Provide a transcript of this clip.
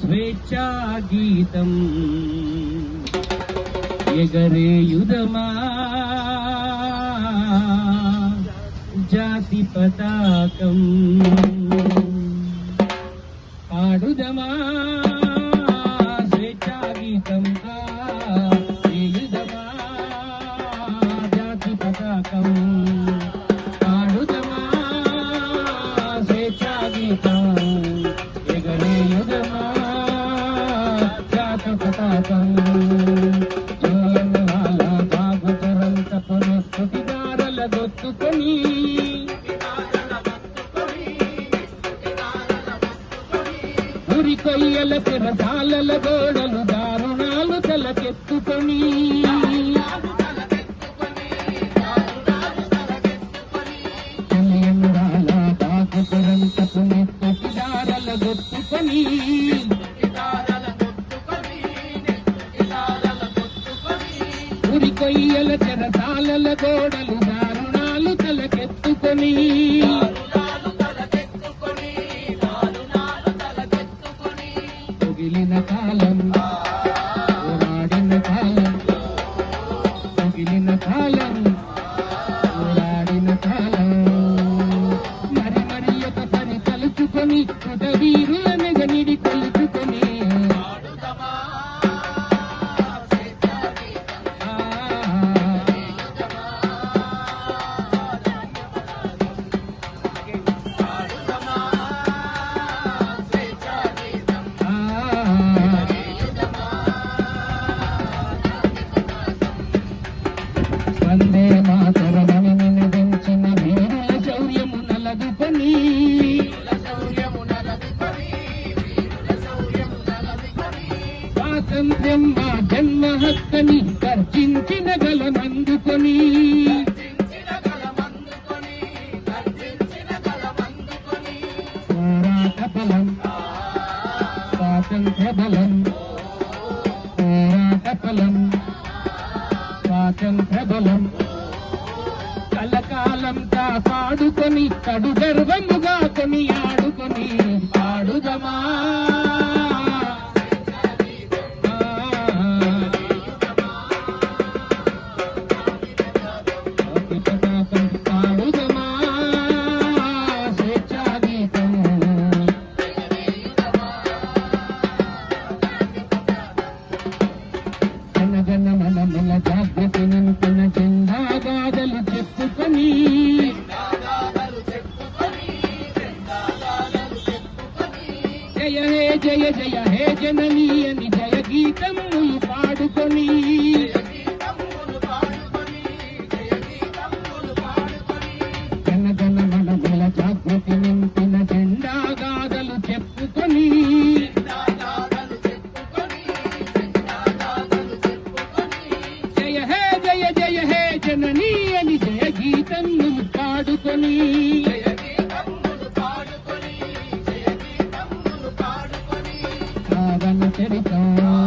स्वेच्छा गीतम् जगरे युदमा जातिपताकम् స్వేచ్ఛా గీతం ఎగరేయుదమా జాతి పతాకం జోలనవాల బాగుతరంత పునఃస్థుతిదారుల దొత్తుకొని కొయ్యల పిరసాలల గోడలు దారుణాలు తలకెత్తుకొని పునఃస్థుతిదారుల దొత్తుకొని ఉరి కొయ్యల చెరసాలల గోడలు దారుణాలు తలకెత్తుకొని. తొగిలిన కాలం పోరాడిన కాలం తొగిలిన కాలం. కలుసుకొని కృత వీరులనగనిడి కలుసుకొని వందే స్వాతంత్ర్యం మా జన్మ హక్కని గర్జించిన గలమందుకొని. పోరాట బలం స్వాతంత్ర బలం పోరాట బలం స్వాతంత్ర బలం. కలకాలంతా పాడుకొని కడు గర్వముగా కొని ఆడుకొని ఆడుదమా? దాదాలు చెప్పుకొని. జయ హే జయ జయ హే జననీ అని జయ గీతములు పాడుకొని. ಚರಿತಾ